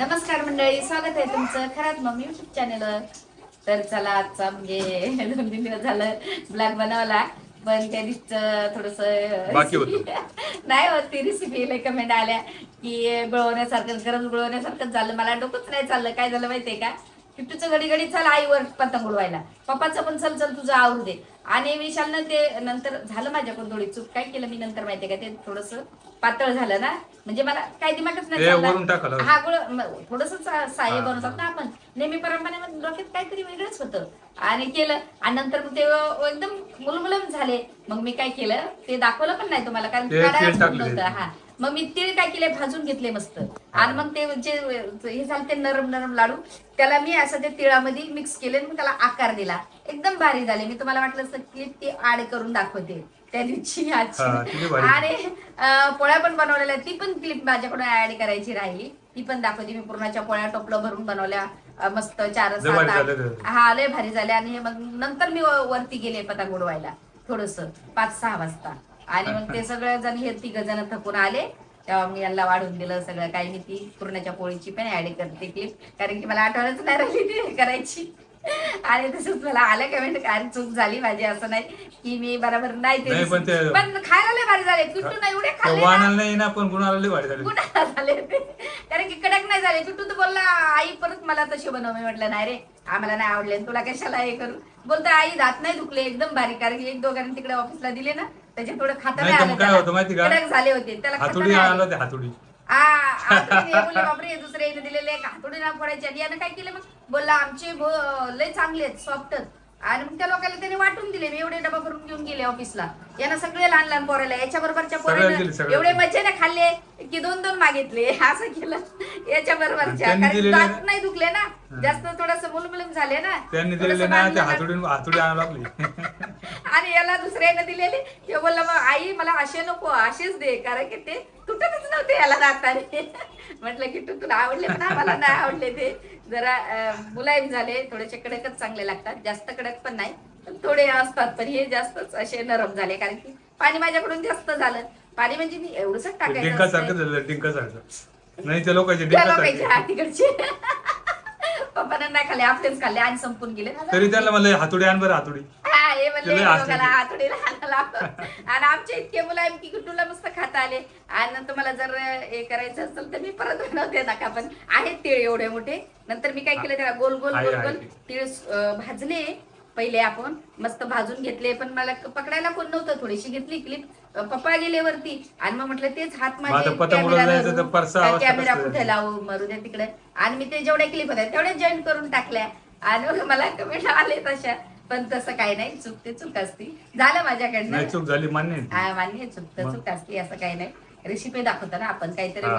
नमस्कार मंडळी स्वागत आहे तुमचं खरात मम्मी युट्यूब चॅनलवर तर चला आजचा म्हणजे दोन तीन दिवस झालं ब्लॉग बनवला. पण त्या दिवशीच थोडस बाकी होतं. नाही होत ती रेसिपी कमेंट आल्या की गुळवण्यासारखं गरम गुळवण्यासारखंच झालं. मला डोकंच नाही चाललं. काय झालं माहितीये का? किट्टूचं घडी घडी चल आईवर पतंग उडवायला. पप्पाचं पण चल चल तुझं आवरू दे. आणि विशालनं ते नंतर झालं माझ्याकडून थोडी चूक. काय केलं मी नंतर माहितीये का? ते थोडस पातळ झालं ना? म्हणजे मला काय दिमागच नाही चालला. हा गुळ थोडस साह्य बनवतात ना आपण. नेहमीप्रमाणे मग डोक्यात काहीतरी वेगळंच होतं. आणि केलं. आणि नंतर मग ते एकदम मुलमुलम झाले. मग मी काय केलं? ते दाखवलं पण नाही तुम्हाला कारण ते काढायलाच तेल टाकले. नव्हतं हा. मग मी तीळ काय केले भाजून घेतले मस्त. आणि मग ते जे हे झालं ते नरम नरम लाडू त्याला मी असं ते तिळामध्ये मिक्स केले मग त्याला आकार दिला. एकदम भारी झाले. मी तुम्हाला वाटलं असतं की ते ऍड करून दाखवते. त्या दिवशी आजची. आणि पोळ्या पण बनवलेल्या. ती पण क्लिप माझ्याकडून ऍड करायची राहिली. ती पण दाखवते. मी पूर्णाच्या पोळ्या टोपलं भरून बनवल्या. मस्त चार सात. हा लय भारी झाले. आणि हे मग नंतर मी वरती गेले पतंग उडवायला. थोडस. पाच सहा वाजता. आणि मग ते सगळं जण हे तिघ जण थकून आले. तेव्हा मी यांना वाढून दिलं सगळं काही मी ती पूर्णाच्या पोळीची पण ऍड करते क्लिप कारण की मला आठवणच नाही राहिली ती करायची. आणि तसंच मला आलं कमेंट काय चूक झाली माझी असं नाही की मी बरोबर नाही ते नाही, पण ते- पण खायला लय भारी झाले. किट्टू नाही एवढे खाल्ले ना. वाहनाला नाही ना पण गुणाला झाले. ते. कारण की कडक नाही झाले. किट्टू तर बोलला आई परत मला तशी बनव. मी म्हटलं नाही रे आम्हाला नाही आवडले. तुला कशाला हे करू? बोलतो आई दात नाही दुखले. एकदम बारीक कारण की एक दोघांनी तिकडे ऑफिसला दिले ना त्याच्या थोडं खाता नाही तर मग काय. होतं माहिती का? कडक झाले होते त्याला खाता हातोडी नाही आला आलं. ते हातोडी. आ, हातोडी बोलले, बापरे दुसरे याने दिलेले हातोडी ना फोडायचे. आणि यानं काय केलं मग? बोलला आमचे भो- लय चांगले आहेत सॉफ्ट आणि मग त्या लोकांना त्याने वाटून दिले. मी एवढे डबा भरून घेऊन गेले ऑफिसला. यांना सगळे लहान लहान पोरायला याच्या बरोबरच्या दिले, पोरांना सगळ्यांना. एवडे मजेने खाल्ले की दोन दोन मागितले. असं केलं. याच्या बरोबरच्या त्यांनी कारण दिलेले- दात नाही दुखले ना. जास्त थोडस मुलमुलम झाले ना. त्यांनी थोडंसं दिलेले ना ते बांधलं ना. हातोडी हातोडी आणायला लागली. आणि याला दुसऱ्याने दिलेले. ते बोलला मग आई मला असे नको असेच दे कारण की ते तुटतच नव्हते याला दाताने म्हटलं की तू तुला आवडले पण आम्हाला नाही आवडले ते. जरा मुलायम झाले थोडेसे कडकच चांगले लागतात. जास्त कडक पण नाही पण थोडे असतात. पण हे जास्तच असे नरम झाले कारण की पाणी माझ्याकडून जास्त झालं. पाणी म्हणजे मी एवढंच टाकायचं डिंका. सारखं सारखं. नाही त्या लोकांचे तिकडचे. पप्पांना नाही खाल्ले आपलेच खाल्ले आणि संपून गेले. तरी त्यांना मला हातोडी आण बरं हातोडी. हा, हे म्हणले दोघाला हात लावतो. आणि आमचे इतके मुलायम की कुटुला मस्त खाता आले. आणि नंतर मला जर हे करायचं असेल तर मी परत बनवते नका पण आहेत तीळ एवढे मोठे. नंतर मी काय केलं त्याला गोल गोल आहे, गोल आहे. गोल तीळ भाजले. पहिले आपण मस्त भाजून घेतले पण मला पकडायला कोण नव्हतं थोडीशी घेतली क्लिप. पप्पा गेले वरती. आणि मग म्हटलं तेच हात पतंग कॅमेरा कुठे लावू? मरू दे तिकडे. आणि मी ते जेवढे क्लिप होत्या तेवढे जॉईन करून टाकल्या. आणि मला कमेंट आले तशा. पण तसं काही नाही चूक ते चूक असती झालं माझ्याकडनं नाही चूक झाली मान्य आहे. हा मान्य आहे, चूक तर मग? चूक असते असं काही नाही रेसिपी दाखवतो ना आपण काहीतरी हा.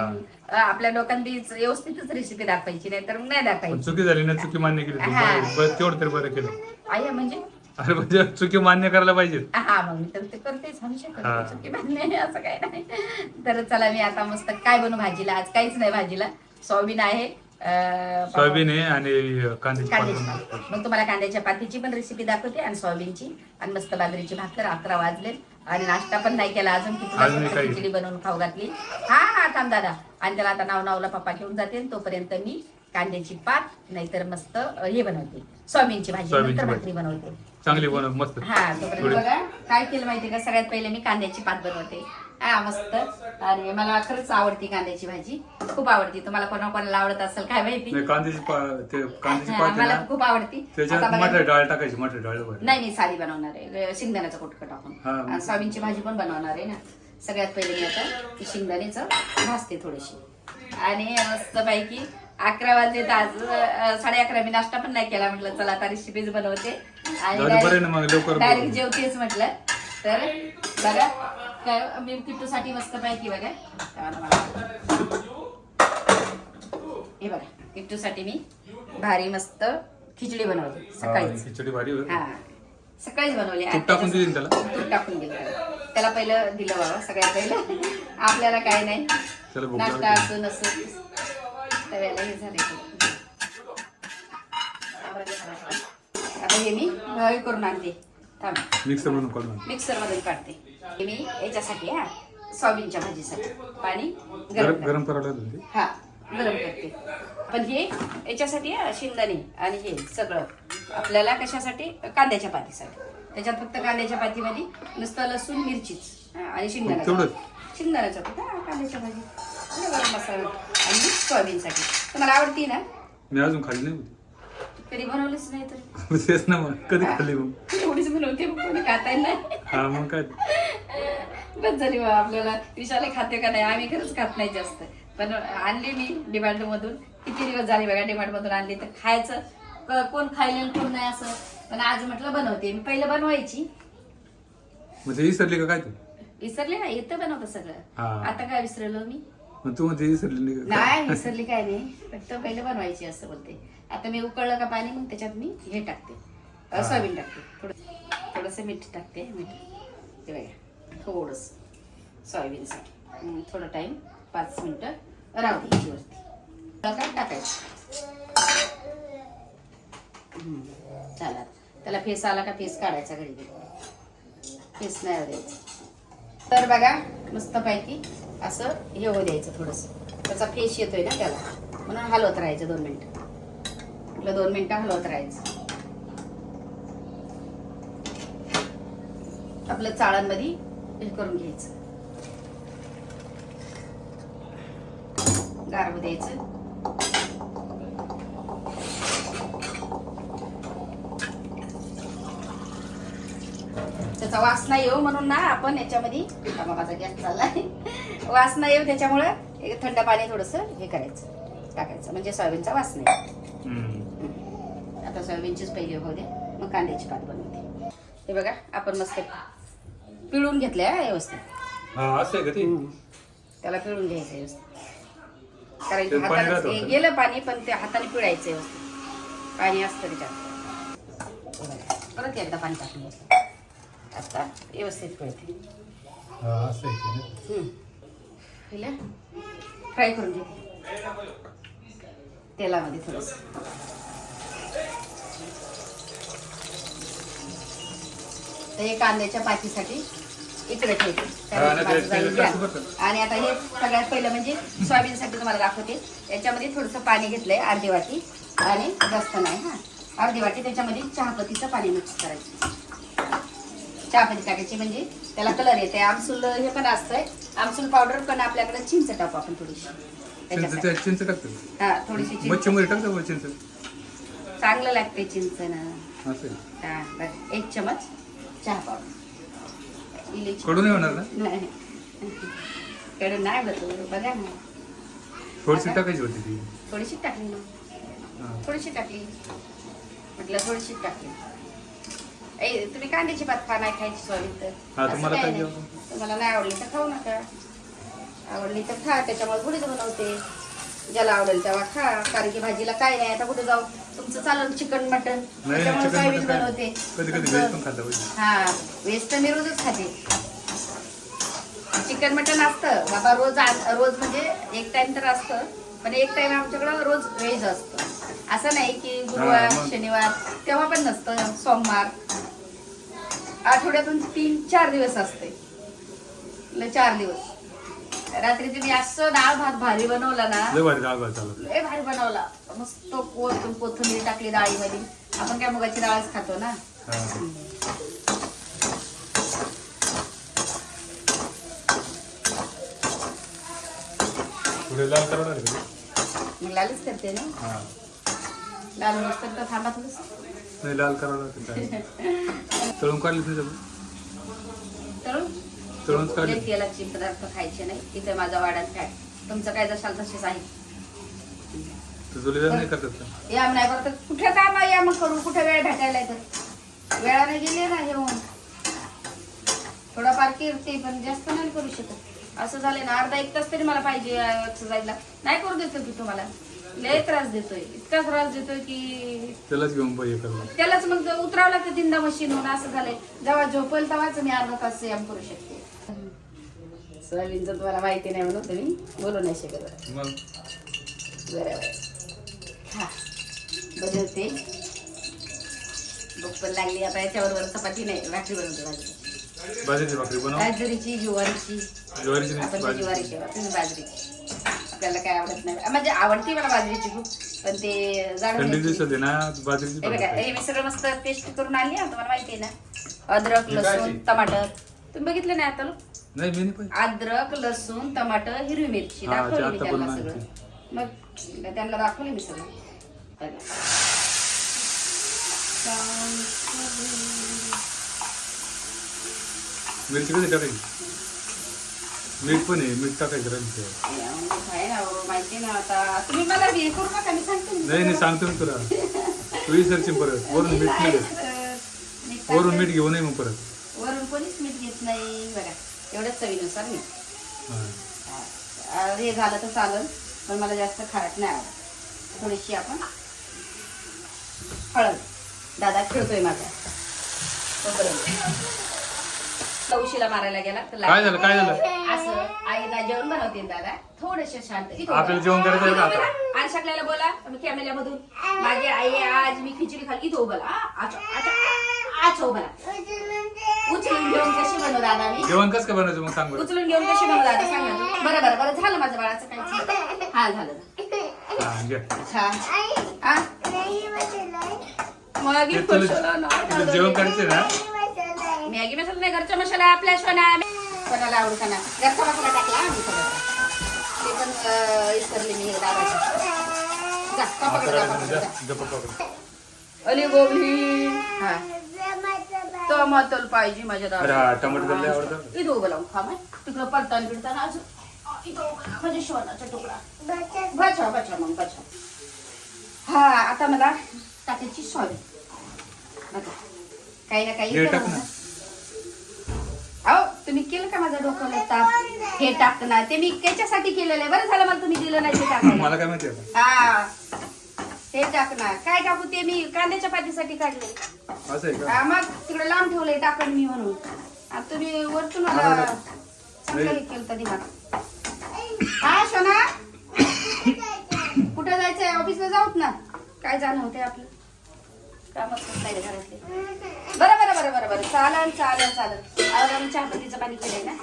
अं, आपल्या लोकांनी व्यवस्थितच रेसिपी दाखवायची नाही तर मग नाही पण दाखवायची चुकी झाली ना चुकी मान्य केली तू. हा. बरं- बरं, तेवढं तरी बरं केलं आई म्हणजे अरे म्हणजे चुकी मान्य करायला पाहिजे हा मग मी तर ते करतेच हमेशा हा. करते चुकी मान्य असं काही नाही तर चला मी आता मस्त काय बनवू भाजीला आज काहीच नाही भाजीला सोयाबीन आहे सोयाबीन आहे आणि कांद्याची. मग तुम्हाला कांद्याच्या पातीची पण रेसिपी दाखवते आणि सोयाबीनची. आणि मस्त बाजरीची भाकर अकरा वाजले. आणि नाश्ता पण नाही केला अजून की तुला अजून फक्त काही? खिचडी बनवून खाऊ घातली. हा हा थांब दादा. आणि त्याला आता नाव नावला पप्पा घेऊन जाते तोपर्यंत मी कांद्याची पात नाहीतर मस्त हे बनवते. सोयाबीनची भाजी नंतर. भाकरी बनवते. चांगली बनव मस्त. हा तोपर्यंत बघा काय केलं माहिती का? सगळ्यात पहिले मी कांद्याची पात बनवते. हा मस्त. आणि मला खरंच आवडती कांद्याची भाजी. खूप आवडती. तुम्हाला कोणा कोणाला आवडत असेल काय माहिती? नाही कांद्याची पा- ते कांद्याची हा, पात आहे मला ना खूप आवडती. त्याच्यात आता बघा, मटर डाळ टाकायची मटर डाळ. नाही मी साधी बनवणार आहे. शेंगदाण्याचा कुटकं टाकून हा. आणि सोयाबीनची भाजी पण बनवणार आहे ना. सगळ्यात पहिले मी आता ती शेंगदाण्याचं भाजते थोडीशी. आणि मस्त पैकी अकरा वाजले आज अं, साडे अकरा मी नाश्ता पण नाही केला. म्हटलं चला आता रेसिपीज बनवते. जाऊ दे, बरं आहे ना मग लवकर डायरेक्ट बनव. जेवतेच म्हटलं. तर बघा काय मी किट्टूसाठी मस्त पैकी बघा. हे बघा किट्टूसाठी मी भारी मस्त खिचडी बनवली सकाळीच. खिचडी भारी. हा सकाळीच बनवली. तूप टाकून दिली त्याला? तूप टाकून दिलं त्याला. पहिलं दिलं बाबा सगळ्यात पहिलं. आपल्याला काय नाही. नाश्ता. असो नसो. तव्याला हे झाले आता हे मी करून आणते. थांब. मिक्सर काढून मिक्सर मधून काढते. मी याच्यासाठी हा सोयाबीनच्या भाजीसाठी. पाणी गरम गरम करायला लागेल ते. हा गरम करते. पण हे याच्यासाठी आहे, शेंगदाणे आणि हे सगळं आपल्याला कशासाठी? कांद्याच्या पातीसाठी. त्याच्यात फक्त कांद्याच्या पातीमध्ये नुसतं लसूण मिरचीच हा, आणि शेंगदाणा तेवढंच? शेंगदाण्याचा हा कांद्याच्या भाजी आणि गरम मसाला आणि सोयाबीनसाठी. तुम्हाला आवडती ना? मी अजून खाल्ली नाही होती. कधी बनवलीच नाही तर. तेच ना मग कधी खाल्ली मग? एवढीच बनवते मग कोणी खाता नाही हा मग काय? बस झाली बा आपल्याला विशाले खाते का नाही आम्ही खरंच खात नाही जास्त. पण आणली मी डिमांड मधून किती दिवस झाले बघा डिमांड मधून आणली तर खायचं. कोण खायला कोण नाही असं. पण आज म्हटलं बनवते. मी पहिलं बनवायची. ते विसरली का काय तू? विसरले ना येतं बनवतं सगळं. हा. आता काय विसरलो मी? मग तू म्हणते विसरली नाही विसरली काय नाही. फक्त पहिलं बनवायची असं बोलते. आता मी उकळलं का पाणी मग त्याच्यात मी हे टाकते. सोयाबीन टाकते. थोडं थोडंसं मीठ टाकते मीठ. ते बघा. थोडंसं. सोयाबीनसाठी थोडं टाईम पाच मिनटं राहू द्यायची वरती. काय टाकायचं? चला. त्याला फेस आला का फेस काढायचा घरी फेस नाही द्यायचं. तर बघा मस्तपैकी असं हे होऊ द्यायचं थोडंसं. त्याचा फेस येतोय ना त्याला. म्हणून हलवत राहायचं दोन मिनटं. आपलं दोन मिनटं हलवत राहायचं. आपलं चाळांमध्ये हे करून घ्यायचं. गारवू द्यायचं. त्याचा वास नाही येऊ म्हणून ना आपण याच्यामध्ये माझा गॅस चाललाय. वास नाही येऊ त्याच्यामुळं एक थंड पाणी थोडस हे करायचं टाकायचं. म्हणजे सोयाबीनचा वास नाही. आता सोयाबीनचीच पहिली होऊ दे मग कांद्याची पात बनवते. हे बघा आपण मस्त पिळून घेतलंय हा व्यवस्थित. हा असं आहे का ते? त्याला पिळून घ्यायचं व्यवस्थित. कारण की ते पाणी हाताने? गेलं पाणी पण ते हाताने पिळायचं व्यवस्थित. पाणी असतं त्याच्यात. हे बघा. परत एकदा पाणी टाकून घ्यायचं आता व्यवस्थित पिळते. हा असं आहे. पहिलं फ्राय करून घेते तेलामध्ये थोडस. तर हे कांद्याच्या पातीसाठी इकडे ठेवते. घ्या. आणि आता हे सगळ्यात पहिलं म्हणजे सोयाबीनसाठी तुम्हाला दाखवते. याच्यामध्ये थोडंसं पाणी घेतलंय अर्धी वाटी. आणि जास्त नाही हा. अर्धी वाटी त्याच्यामध्ये चहापत्तीचं पाणी मिक्स करायचं. चहापत्ती टाकायची म्हणजे त्याला कलर येते. आमसूल हे पण असतंय. आमसूल पावडर पण आपल्याकडे चिंच टाकू आपण थोडीशी. चिंच त्याच्यासाठी. त्या- चिंच टाकतो. हा थोडीशी चिंच. मच्छीमध्ये टाकतो बा चिंच? चांगलं लागते चिंच ना. असं आहे. हा बरं. एक चमच चहा पावडर कडू नाही होणार ना? नाही. कडून नाही बघ बघा ना. थोडीशी टाकायची होती ती. थोडीशी टाकली ना. हा. थोडीशी टाकली. म्हटलं थोडीशी टाकली. ए तुम्ही कांद्याची पात खा नाही खायची सोयाबीन तर. हा, असं तुम्हाला काही नाही. तुम्हाला नाही आवडली तर खाऊ नका. आवडली तर खा त्याच्यामुळे थोडीच बनवते. ज्याला आवडेल तेव्हा खा कारण की भाजीला काय नाही आता कुठे जाऊ? तुमचं चाललं चिकन मटन. नाही त्याच्यामुळे काय बनवते? कधी कधी व्हेज पण खाता पाहिजे. हा व्हेज तर मी रोजच खाते. चिकन मटन असतं. बाबा रोज रोज म्हणजे एक टाइम तर असतं. पण एक टाइम आमच्याकडं रोज व्हेज असतं. असं नाही की गुरुवार हा, मग. शनिवार तेव्हा पण नसतं. सोमवार. आठवड्यातून तीन चार दिवस असते. ल चार दिवस. रात्री तुम्ही असं डाळ भात भारी बनवला ना लय भारी डाळ भात लय भारी बनवला. मस्त कोथून कोथिंबीर टाकली डाळीमध्ये. आपण काय मुगाची डाळच खातो ना? हा. पुढे लाल का? मी लालच करते ना? हा. लाल होत तर थांबा थोडस नाही लाल करावं लागेल काय तळून नाही त्यामुळे तळून काढली तेलाचे पदार्थ खायचे नाही. इथे माझा वाड्यात काय तुमचं काय जशाल तसेच आहे. तू जुलीदार नाही करतात या नाही करत. कुठे काम आहे? या मग करू. कुठे वेळ भेटायला तर वेळाने गेले ना हे होऊन थोडाफार किरते पण जास्त नाही करू शकत. असं झालं ना अर्धा एक तास तरी मला पाहिजे एक्सरसाइजला नाही करू देतो की तुम्हाला. लय त्रास देतोय. इतका त्रास देतोय की त्यालाच घेऊन पाहिजे त्यालाच मग उतरावं लागतं तीनदा मशीन होऊन असं झालंय. जेव्हा झोपेल तेव्हाच मी अर्धा तास व्यायाम करू शकते. सोयाबीनचं तुम्हाला माहिती नाही म्हणून तुम्ही बोलू नाही शकत. मग? बरोबर हा भूक पण लागली आता याच्याबरोबर चपाती नाही भाकरी बनवते भाजी बाजरीची भाकरी बनव. बाजरीची ज्वारीची. ज्वारीची आपण ज्वारीची बाजरीची. आपल्याला काय आवडत नाही. म्हणजे आवडते मला बाजरीची खूप पण ते जाड थंडी व्हायची. दिवसात आहे ना बाजरीची हे बघा हे मी सगळं मस्त पेस्ट करून आणली हा तुम्हाला माहिती आहे ना. अद्रक हे काय लसूण ते? टमाटर. तुम्ही बघितलं नाही आता लोक? नाही मी नाही पाहिजे अद्रक लसूण टमाटर हिरवी मिरची. हा, दाखवली मी त्यांना बनवून सगळं. मग त्यांना दाखवले मी सगळं. बघा. मिरची कधी टाकायची? मीठ पण आहे मीठ टाकायचं राहील आहे ना हो, माहिती ना आता तुम्ही मला हे करू नका मी सांगते ना. नाही नाही सांगतो मी तुला तू विसरशील परत वरून मीठ नाही घेत. तर मीठ वरून. मीठ घेऊ नये मग परत वरून कोणीच मीठ घेत नाही बघा एवढंच चवीनुसार मी हा. हे झालं तर चालेल पण मला जास्त खारट नाही आवडत थोडीशी आपण हळद दादा खेळतोय माझा तोपर्यंत. उशीला मारायला गेला तर काय झालं काय झालं? असं आईला जेवण बनवते ना दादा. थोडेसे शांत. इथं आपल्याला उभा. जेवण करायचं आहे का इथं आता? उभा. आणि शकल्याला बोला मी कॅमेऱ्यामधून. माझी आई आज मी खिचडी खाली इथं उभा राहा. आ, अच्छा अच्छा. उचलून घेऊन कशी बनव दादा मी? जेवण कसं काय बनायचं मग सांग बरं. उचलून घेऊन कशी बनव दादा? सांग ना. तू. बरं बरं बरं झालं माझं बाळाचं काही हा झालं हा छान. हा? मग तुला तुला जेवण करायचंय ना? मॅगी मसाला नाही घरचा मसाला आपल्या सोना कोणाला आवडू का ना? घरचा मसाला टाकला आम्ही ते पण विसरले मी दादाचं जा पापाकडे जा, पापाकडे जा. गप्पा पापड. अली गोबली हा. टमाटर पाहिजे माझ्या दादा हा टमाटर आवडतं. इथं उभं लावून खा माय. तिकडं पडताना बिडताना अजून. इथं उभं म्हणजे शोनाचा तुकडा. बचा बचा मग बचा. हा आता मला टाकायची सॉरी. बघा. काही ना काही तुम्ही केलं का माझं डोकं ताप? हे टाकणार ते मी त्याच्यासाठी केलेलं आहे. बरं झालं मला तुम्ही दिलं नाही ते मला काय माहिती आता? हा. हे टाकणार. काय टाकू ते मी कांद्याच्या पातीसाठी काढले. असं आहे का? हा, मग तिकडे लांब ठेवलंय टाकण मी म्हणून. तुम्ही वरतून मला? चांगलं हे केलं दिमाग हा सोना. कुठं जायचंय? ऑफिसला जाऊत ना? काय जाणं होते आपलं? कामच होत नाही घरातले. बरं बरं बरं बरं बरं. चालन चालन चालन. अहो, आम्ही चहापत्तीचं पाणी केलंय ना.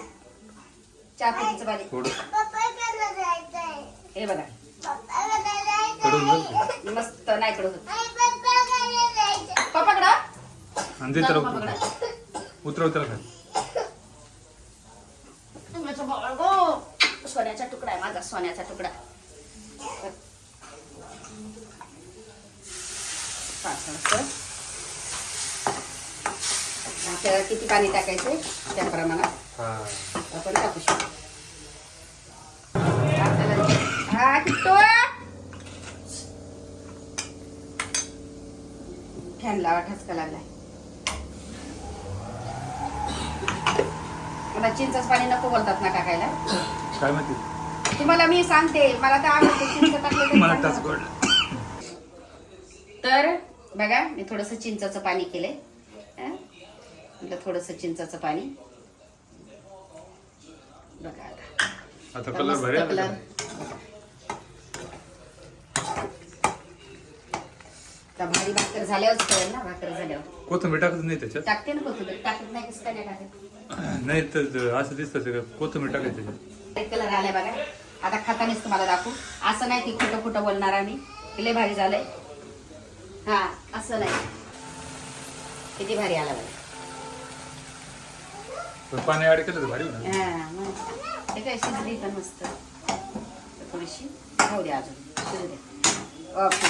चहापत्तीचं पाणी. थोडं. हे बघा. कडून मस्त नाही कडू होत पप्पाकडं? आणि बाळ गो सोन्याचा तुकडा आहे माझा सोन्याचा तुकडा त्याला किती पाणी टाकायचं? त्या प्रमाणात. आपण टाकू शकतो. हा किट्टू! फॅन लावा ठसका लागलाय. मला चिंचच पाणी नको बोलतात ना टाकायला. काय माहिती तुम्हाला मी सांगते मला तर आवडते चिंच टाकलं तरी बघा मी थोडस चिंचाचं पाणी केलंय? म्हटलं थोडस चिंचाचं पाणी. बघा आता. कलर भारी भाकर झाल्यावरच कळेल ना भाकर झाल्यावर. कोथिंबीर टाकत नाही त्याच्यात? टाकते ना कोथिंबीर. टाकत नाही कसं काय नाही टाकत? नाही तर असं दिसतं कोथिंबीर टाकायचं त्याच्यात. एक कलर आलाय बघा. आता खातानेच तुम्हाला दाखवू. असं नाही की खोटं खोटं बोलणार आम्ही. लय भारी झालंय. हा असं नाही. किती भारी आला बघा पण पाणी ऍड केलं तर भारी होणार. मग. काय शिजली पण मस्त? थोडीशी? राहू द्या अजून शिजू द्या ओके.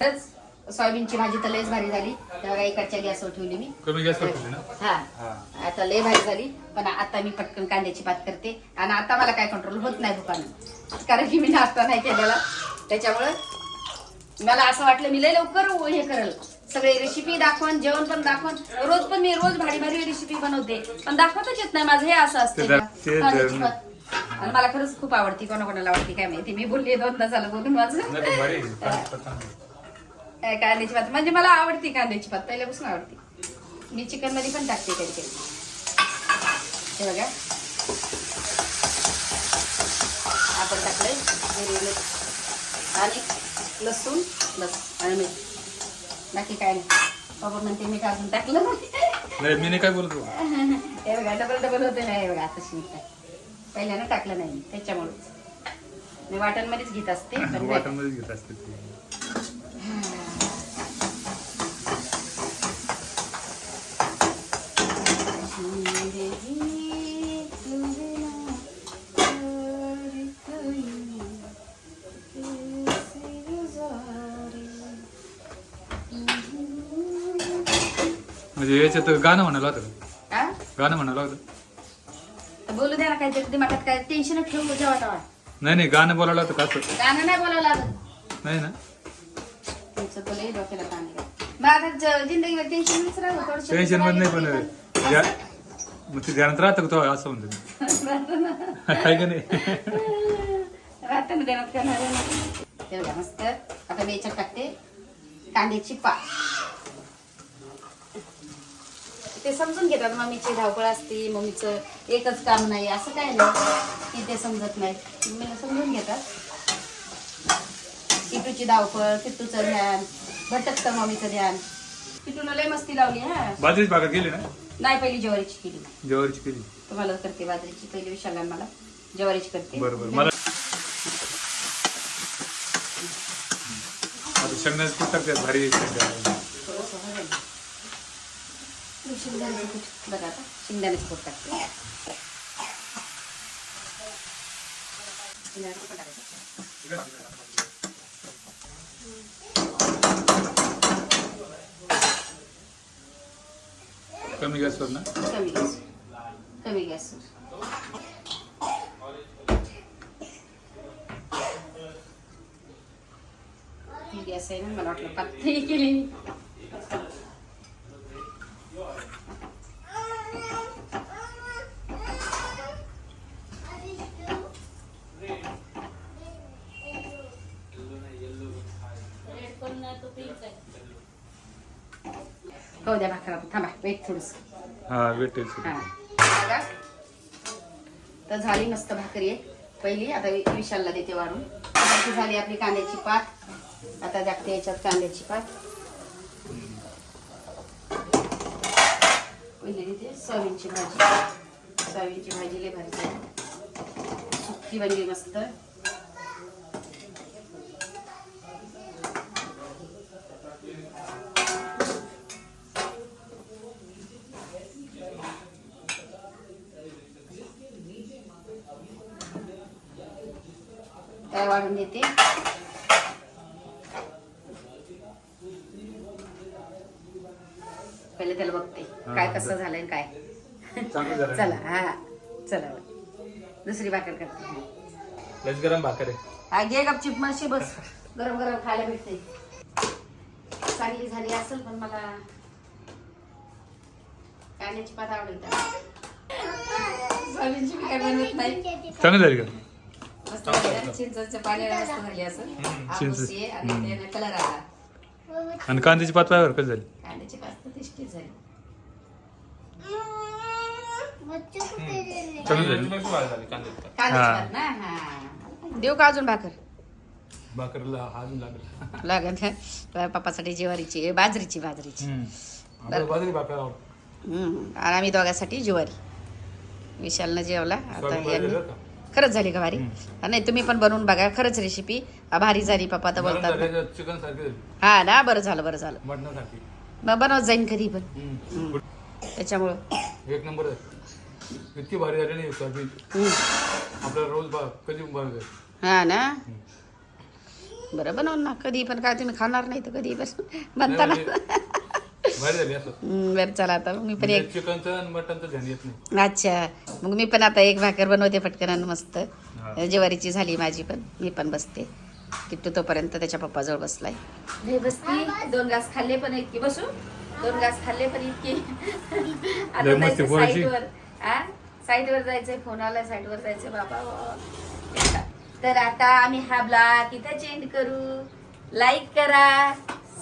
खरंच सोयाबीनची भाजी तर लयच भारी झाली. तेव्हा इकडच्या गॅसवर ठेवली मी. कमी गॅसवर ठेवली ना? हा. हा. आता लय भारी झाली. पण आता मी पटकन कांद्याची पात करते. आणि आता मला काय कंट्रोल होत नाही दुकानं कारण की मी नाश्ता नाही केलेला. त्याच्यामुळं मला असं वाटलं मी लय लवकर हे करल. सगळे रेसिपी दाखवून जेवण पण दाखवून. रोज पण मी रोज भारी भारी रेसिपी बनवते. पण दाखवतच येत नाही माझं हे असं असते. आणि मला खरंच खूप आवडती. कोणाकोणाला आवडती काय माहिती? मी बोलली दोनदा झालं बोलून माझं. कांद्याची पात म्हणजे मला आवडती कांद्याची पात पहिल्यापासून आवडती. मी चिकनमध्ये पण टाकते कधी कधी. हे बघा. आपण टाकलंय. आणि लसूण बस आणि मीठ. बाकी काय नाही. बाबा म्हणते मीठ अजून टाकलं नाही. नाही मी नाही काय बोलत. हे बघा डबल डबल होते ना हे बघा आता मीठ टाक पहिल्यानं टाकलं नाही मी, त्याच्यामुळेच. मी वाटणमध्येच घेत असते वाटणमध्येच घेत असते ते. म्हणजे याच्यात गाणं म्हणायला होतं? हा? गाणं म्हणायला होतं. तर बोलू द्या ना काहीतरी दिमागात काय टेन्शन ठेवू जेव्हा तेव्हा? नाही नाही गाणं बोलायला होतं का असं? गाणं नाही बोलावं लागत. नाही ना? तुमचं तो लई डोक्याला ताण आहे. मग आता ज- जिंदगीवर टेन्शनच राहू थोडंसं टेन्शनमध्ये नाही पण ध्या- मग ते ध्यानात राहतं का तो? असं म्हणतो आहे का नाही? राहतं ना देण्यात मस्त. आता मी याच्यात टाकते. कांद्याची पात. ते समजून घेतात मम्मीची धावपळ असते मम्मीचं एकच काम नाही असं काय नाही. की ते समजत नाही. मम्मीला समजून घेतात. किटूची धावपळ किट्टूचं ध्यान भटकतं मम्मीचं ध्यान. किटूला लय मस्ती लावली हा. बाजरीची भाकर केली ना? नाही पहिली ज्वारीची केली. ज्वारीची केली. तुम्हाला करते बाजरीची पहिली विशाला मला ज्वारीची करते. बरोबर. मला शेंगदाण्याचं भारी शेंगदाणे. थोडंसं हळद. शेंगदाण्याचं कूट बघा आता शेंगदाण्याचं कूट टाकते. शेंगदाण्याचं कूट टाकायचं. कमी गॅसवर ना? कमी गॅस. कमी गॅसवर गॅस आहे ना मला वाटलं पातळी केली. हो द्या भाकर थांबा वेट थोडस हा भेटेल हा बघा. तर झाली मस्त भाकरी आहे पहिली आता विशालला देते वाढून आता झाली आपली कांद्याची पात आता टाकते याच्यात कांद्याची पात पहिली देते सोयाबीनची भाजी सोयाबीनची भाजी लय भाजी. सुकी बनली मस्त काय वाढून देते. पहिले त्याला बघते काय कसं झालंय काय? चला हा चला दुसरी भाकर करते. लस गरम भाकर हा घे गपचिप माशी बस. गरम गरम खायला भेटते. चांगली झाली असेल पण मला कांद्याची पात आवडेल चांगली झाली का? झाली. चिंचेच्या झाली असं. आहे आणि हम्म. त्याने कलर आला. आणि कांद्याची पात पायावर कशी झाली? कांद्याची पात तर टेस्टीच झाली. चांगली झाली. कांद्याची. पात. ना? हा. देऊ का अजून भाकर? भाकरला अजून लागेल. लागत तुझ्या पप्पासाठी ज्वारीची आहे, बाजरीची बाजरीची. आपल्याला बाजरी भाकर आवडते. हम्म. आणि आम्ही दोघांसाठी ज्वारी. विशालनं जेवला. आता यांनी का? खरंच झाली का भारी? नाही तुम्ही पण बनवून बघा खरंच रेसिपी भारी झाली पप्पा तर बोलतात. चिकन सारखी हा ना बरं झालं बरं झालं. मग बनवत जाईन कधी पण. त्याच्यामुळं. एक नंबर इतकी भारी झाली नाही. आपल्याला रोज कधी हा ना? बरं बनवून ना कधी पण काय तुम्ही खाणार नाही तर कधी पण म्हणता ना भारी झाली असं हम्म, बरं चला आता. मी पण एक चिकनचं आणि मटनचं ध्यान येत नाही. अच्छा. मग मी पण आता एक भाकर बनवते पटकन आणि मस्त. ज्वारीची झाली माझी पण. मी पण बसते. किट्टू तोपर्यंत त्याच्या पप्पाजवळ बसलाय. हे बसती. दोन घास खाल्ले पण इतके बसू. दोन घास खाल्ले पण इतके. आता जायचं पोराची. साईटवर. हा साईटवर जायचंय फोन आला साईटवर जायचंय बाबा तर आता आम्ही हा ब्लॉग इथं चेंज करू. लाईक करा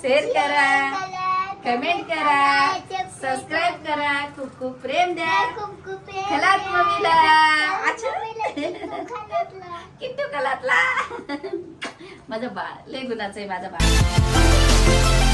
शेअर करा. कमेंट करा सबस्क्राईब करा खूप खूप प्रेम द्या. खलात मम्मीला अच्छा. किट्टू कलातला माझं बाळ लय गुणाचं आहे माझं बाळ.